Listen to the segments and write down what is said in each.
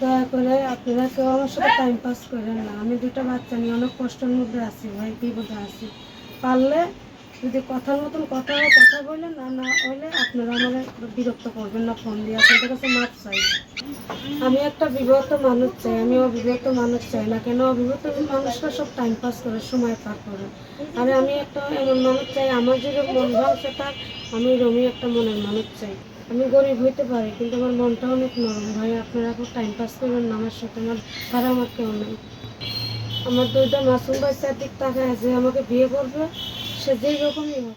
দয়া করে আপনারা কেউ আমার সাথে টাইম পাস করেন না। আমি দুটো বাচ্চা নিয়ে অনেক কষ্টের মধ্যে আছি, ভাই বিপদে আছি। পারলে যদি কথার মতন কথা কথা বললেন না না হলে আপনারা আমার বিরক্ত করবেন না ফোন দিয়ে। আপনাদের কাছে মাপ চাই। আমি একটা বিবাহিত মানুষ চাই, আমি অবিবাহিত মানুষ চাই না কেন? অবিবাহিত মানুষরা সব টাইম পাস করে, সময় পার করে। আর আমি একটা এমন মানুষ চাই, আমার যদি মন ভাঙছে থাক আমি রমি একটা মনের মানুষ চাই। আমি গরিব হইতে পারি কিন্তু আমার মনটা অনেক নরম। ভাই আপনারা খুব টাইম পাস করবেন না আমার সাথে আমার তারা আমার কেউ নেই। আমার দুইটা মাসুম ভাই চারদিক টাকা আছে আমাকে বিয়ে করবে সে যেই রকমই হোক।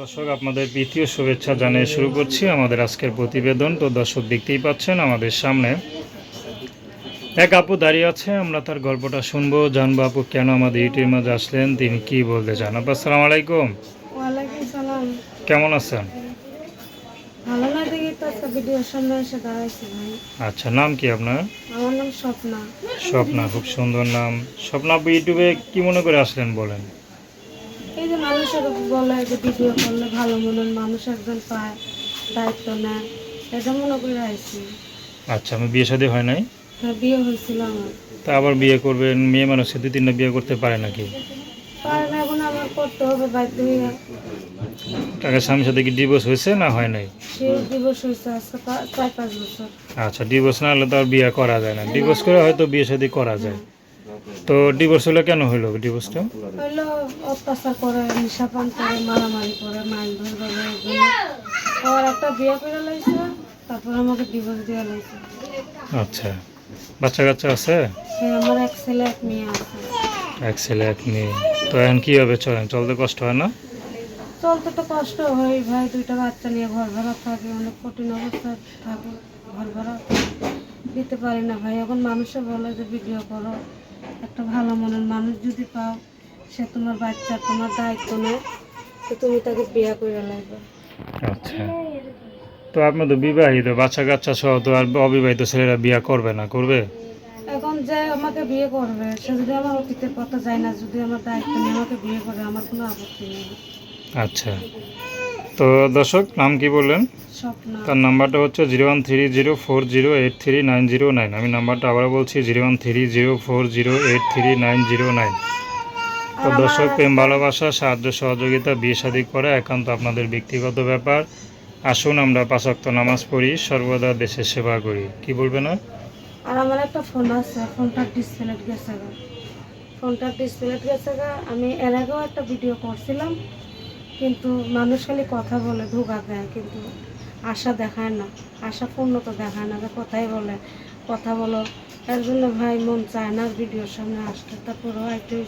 দর্শক আপনাদের প্রীতীয় শুভেচ্ছা জানিয়ে শুরু করছি আমাদের আজকের প্রতিবেদন। তো দর্শক দেখতেই পাচ্ছেন আমাদের সামনে এক আপু দাঁড়িয়ে আছে। আমরা তার গল্পটা শুনব জানব আপু কেন আমাদের ইউটিউবের মাঝে আসলেন তিনি কি বলতে চান? আপু আসসালামু আলাইকুম। কেমন আছেন ভালো না দেখি তো আজকে ভিডিওর সামনে এসে দাঁড়াইছি ভাই। আচ্ছা নাম কি আপনার? আমার নাম স্বপ্না। স্বপ্না খুব সুন্দর নাম। স্বপ্না আপু ইউটিউবে কি মনে করে আসলেন বলেন? এই যে মানুষের বলে যে ভিডিও করলে ভালো মনের মানুষ একজন পায় দায়িত্ব নেয় এটা মনে করে আইছি আচ্ছা আমি বিয়ে শাদী হয় নাই? হ্যাঁ বিয়ে হয়েছিল আমার। তা আবার বিয়ে করবেন মেয়ে মানুষে দুই তিনটা বিয়ে করতে পারে নাকি? এখন আমার করতে হবে বাধ্য হয়ে। টাকা স্বামীর সাথে কি ডিভোর্স হয়েছে না হয় নাই? সে হয়েছে চার পাঁচ বছর। আচ্ছা ডিভোর্স না হলে তো আর বিয়ে করা যায় না। ডিভোর্স করে হয়তো বিয়ে শাদী করা যায়। তো ডিভোর্স হলে কেন হলো ডিভোর্সটা অত্যাচার করে নিশা পান করে মারামারি করে আর একটা বিয়ে করে লাইছে তারপর আমাকে ডিভোর্স দিয়ে লাইছে। আচ্ছা। বাচ্চা কাচ্চা আছে? সে আমার এক ছেলে এক মেয়ে আছে। এক ছেলে এক মেয়ে। তো এখন কী হবে? চলেন চলতে কষ্ট হয় না? চলতে তো কষ্ট হয় ভাই দুইটা বাচ্চা নিয়ে ঘর ভাড়া থাকে অনেক কঠিন অবস্থা থাকে ঘর ভাড়া দিতে পারি না ভাই। এখন মানুষে বলে যে ভিডিও করো। একটা ভালো মনের মানুষ যদি পাও সে তোমার বাচ্চা তোমার দায়িত্ব নেয় তো তুমি তাকে বিয়ে করে লাগবে আচ্ছা। তো আপনি তো বিবাহিত বাচ্চা কাচ্চা সহ তো আর অবিবাহিত ছেলেরা বিয়ে করবে না করবে? যে আমাকে বিয়ে করবে। সে যদি আমার অতীতের কথা যায় না যদি আমার দায়িত্ব নিয়ে আমাকে বিয়ে করে আমার কোনো আপত্তি নেই। আচ্ছা। তো দর্শক নাম কি বললেন? তার নাম্বারটা হচ্ছে zero one three zero four zero eight three nine zero nine. আমি নাম্বারটা আবার বলছি zero one three zero four zero eight three nine zero nine. তো দর্শক প্রেম ভালোবাসা সাহায্য সহযোগিতা বিয়ে শাদী করা একান্ত আপনাদের ব্যক্তিগত ব্যাপার। আসুন আমরা পাঁচক্ত নামাজ পড়ি সর্বদা দেশের সেবা করি। কি বলবেন আর আর আমার একটা ফোন আছে ফোনটার ডিসপ্লে গেছে গা। ফোনটার ডিসপ্লে গেছে গা। আমি এর আগেও একটা ভিডিও করছিলাম, কিন্তু মানুষ খালি কথা বলে, ধোকা দেয়, কিন্তু আশা দেখায় না। আশা পূর্ণতা দেখায় না কথাই বলে, কথা বলো। এর জন্য ভাই মন চায় না ভিডিওর সামনে আসতে। তারপরেও হয়েছে।